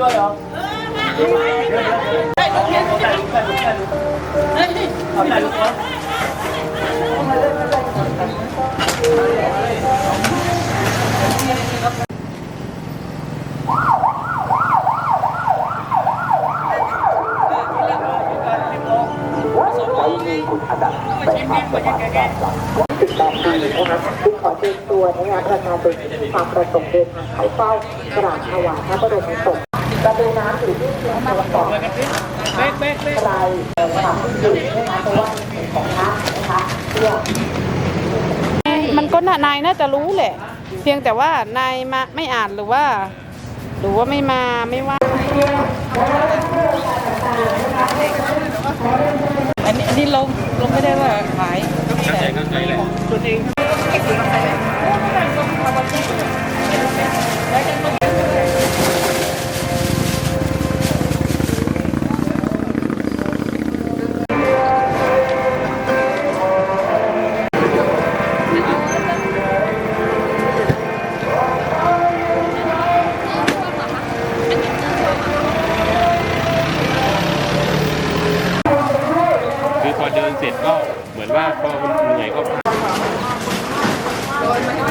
ด้วยเหรอเดี๋ยวเดี๋ยวเดี๋ยวเอาได้ลูกได้ลูกได้ลูกเอาได้ลูกเหรอ18ปีนะคะจึงขอเชิญตัวนะคะประชาชนที่มีความประสงค์เดินทางเข้าเฝ้ากราบถวายพระบรมศพ ระตูน้ำอยู่ที่ตะวันออกใครฝากที่อยู่นะคะเพราะว่าเป็นของพระนะคะเพื่อมันก็นายน่าจะรู้แหละ เพียงแต่ว่านายมาไม่อ่านหรือว่า หรือว่าไม่มาไม่ว่าอันนี้อันนี้ลงลงไม่ได้ว่าขายก็มีแต่ตัวเอง มือนว่าพอมันเหนื่อยก็โดนมัน